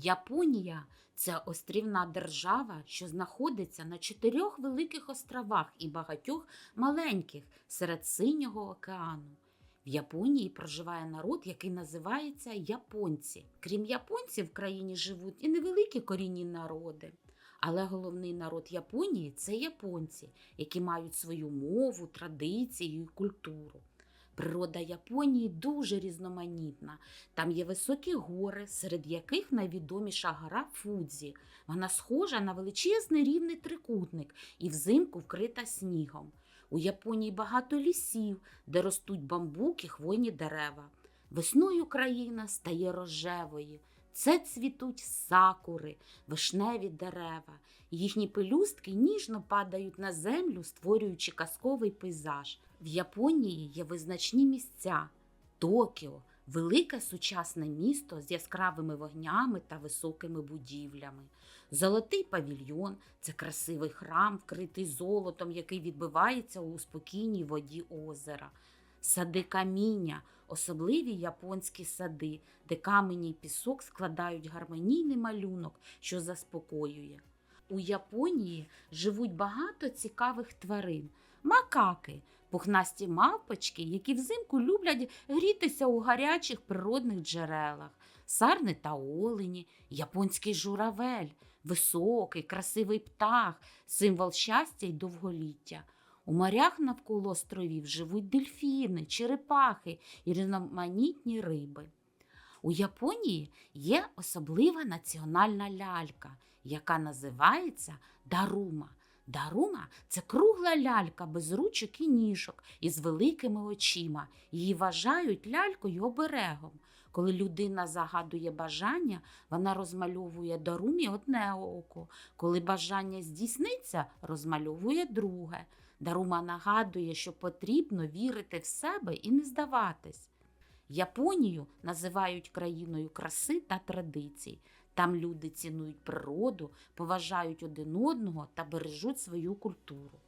Японія це острівна держава, що знаходиться на чотирьох великих островах і багатьох маленьких серед Синього океану. В Японії проживає народ, який називається японці. Крім японців, в країні живуть і невеликі корінні народи. Але головний народ Японії це японці, які мають свою мову, традиції і культуру. Природа Японії дуже різноманітна. Там є високі гори, серед яких найвідоміша гора Фудзі. Вона схожа на величезний рівний трикутник і взимку вкрита снігом. У Японії багато лісів, де ростуть бамбуки, хвойні дерева. Весною країна стає рожевою. Це цвітуть сакури, вишневі дерева. Їхні пелюстки ніжно падають на землю, створюючи казковий пейзаж. В Японії є визначні місця Токіо, велике сучасне місто з яскравими вогнями та високими будівлями. Золотий павільйон це красивий храм, вкритий золотом, який відбивається у спокійній воді озера. Сади каміння, особливі японські сади, де камені й пісок складають гармонійний малюнок, що заспокоює. У Японії живуть багато цікавих тварин. Макаки, пухнасті мавпочки, які взимку люблять грітися у гарячих природних джерелах, сарни та олені, японський журавель, високий, красивий птах, символ щастя й довголіття. У морях навколо островів живуть дельфіни, черепахи і різноманітні риби. У Японії є особлива національна лялька, яка називається дарума. Дарума це кругла лялька без ручок і ніжок із великими очима. Її вважають лялькою оберегом. Коли людина загадує бажання, вона розмальовує дарумі одне око. Коли бажання здійсниться, розмальовує друге. Дарума нагадує, що потрібно вірити в себе і не здаватись. Японію називають країною краси та традицій. Там люди цінують природу, поважають один одного та бережуть свою культуру.